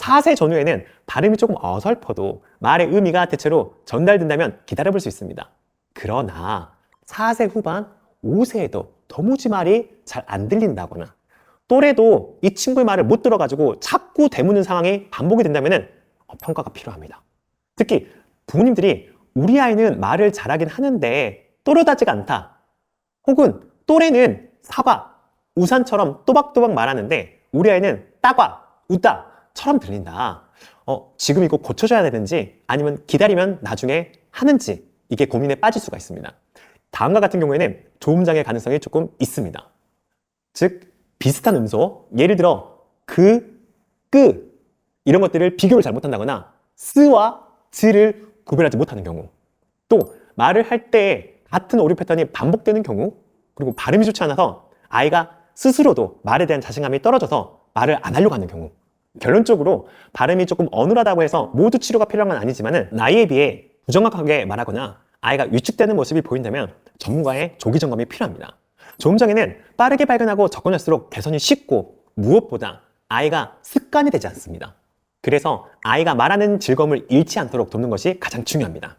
4세 전후에는 발음이 조금 어설퍼도 말의 의미가 대체로 전달된다면 기다려볼 수 있습니다. 그러나 4세 후반, 5세에도 도무지 말이 잘 안 들린다거나 또래도 이 친구의 말을 못 들어가지고 자꾸 대묻는 상황이 반복이 된다면 평가가 필요합니다. 특히 부모님들이 우리 아이는 말을 잘하긴 하는데 또렷하지가 않다. 혹은 또래는 사과, 우산처럼 또박또박 말하는데 우리 아이는 따과, 웃다 처럼 들린다. 어, 지금 이거 고쳐줘야 되는지 아니면 기다리면 나중에 하는지 이게 고민에 빠질 수가 있습니다. 다음과 같은 경우에는 조음장애 가능성이 조금 있습니다. 즉 비슷한 음소, 예를 들어 그, 끄 이런 것들을 비교를 잘 못한다거나 스와 즈를 구별하지 못하는 경우 또 말을 할 때 같은 오류 패턴이 반복되는 경우 그리고 발음이 좋지 않아서 아이가 스스로도 말에 대한 자신감이 떨어져서 말을 안 하려고 하는 경우 결론적으로 발음이 조금 어눌하다고 해서 모두 치료가 필요한 건 아니지만 나이에 비해 부정확하게 말하거나 아이가 위축되는 모습이 보인다면 전문가의 조기 점검이 필요합니다. 조음장애는 빠르게 발견하고 접근할수록 개선이 쉽고 무엇보다 아이가 습관이 되지 않습니다. 그래서 아이가 말하는 즐거움을 잃지 않도록 돕는 것이 가장 중요합니다.